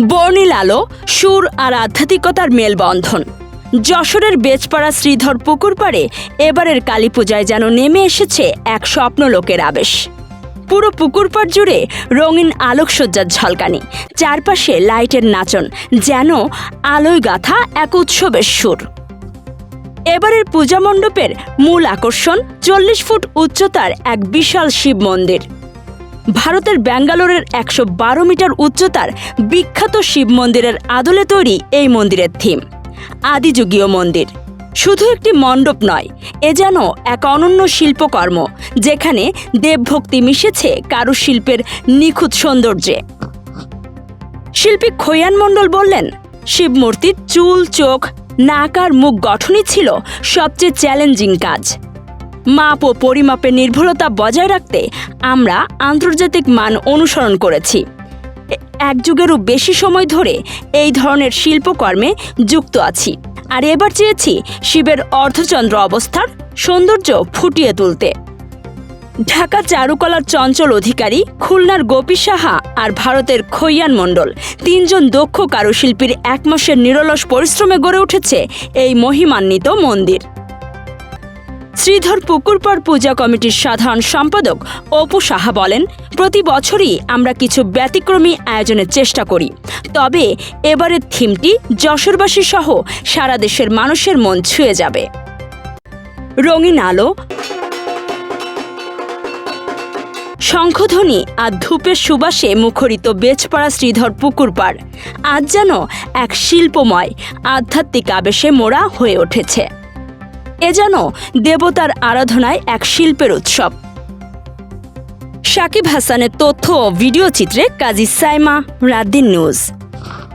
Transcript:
বর্ণিল আলো, সুর আর আধ্যাত্মিকতার মেলবন্ধন। যশোরের বেচপাড়া শ্রীধর পুকুর পাড়ে এবারের কালী পূজায় যেন নেমে এসেছে এক স্বপ্ন লোকের আবেশ। পুরো পুকুর পাড় জুড়ে রঙিন আলোকসজ্জার ঝলকানি, চারপাশে লাইটের নাচন, যেন আলোয় গাথা এক উৎসবের সুর। এবারের পূজা মণ্ডপের মূল আকর্ষণ চল্লিশ ফুট উচ্চতার এক বিশাল শিব মন্দির। ভারতের ব্যাঙ্গালোরের একশো বারো মিটার উচ্চতার বিখ্যাত শিব মন্দিরের আদলে তৈরি এই মন্দিরের থিম আদিযুগীয় মন্দির। শুধু একটি মণ্ডপ নয়, এ যেন এক অনন্য শিল্পকর্ম, যেখানে দেবভক্তি মিশেছে কারুশিল্পের নিখুঁত সৌন্দর্যে। শিল্পী খৈয়ান মণ্ডল বললেন, শিবমূর্তির চুল, চোখ, নাক আর মুখ গঠনই ছিল সবচেয়ে চ্যালেঞ্জিং কাজ। মাপ ও পরিমাপের নির্ভুলতা বজায় রাখতে আমরা আন্তর্জাতিক মান অনুসরণ করেছি। এক যুগেরও বেশি সময় ধরে এই ধরনের শিল্পকর্মে যুক্ত আছি। আর এবার চেয়েছি শিবের অর্ধচন্দ্র অবস্থার সৌন্দর্য ফুটিয়ে তুলতে। ঢাকা চারুকলার চঞ্চল অধিকারী খুলনার গোপী সাহা আর ভারতের খৈয়ান মণ্ডল তিনজন দক্ষ কারুশিল্পীর এক মাসের নিরলস পরিশ্রমে গড়ে উঠেছে এই মহিমান্বিত মন্দির। শ্রীধর পুকুরপাড় পূজা কমিটির সাধারণ সম্পাদক অপু সাহা বলেন, প্রতি বছরই আমরা কিছু ব্যতিক্রমী আয়োজনের চেষ্টা করি। তবে এবারের থিমটি যশোরবাসী সহ সারা দেশের মানুষের মন ছুঁয়ে যাবে। রঙিন আলো। শঙ্খধ্বনি আর ধূপের সুবাসে মুখরিত বেচপাড়া শ্রীধর পুকুর পাড় আজ যেন এক শিল্পময়, আধ্যাত্মিক আবেশে মোড়া হয়ে উঠেছে। এ যেন দেবতার আরাধনায় এক শিল্পের উৎসব। সাকিব হাসানের তথ্য ও ভিডিও চিত্রে কাজী সাইমা, রাদ্দিন নিউজ।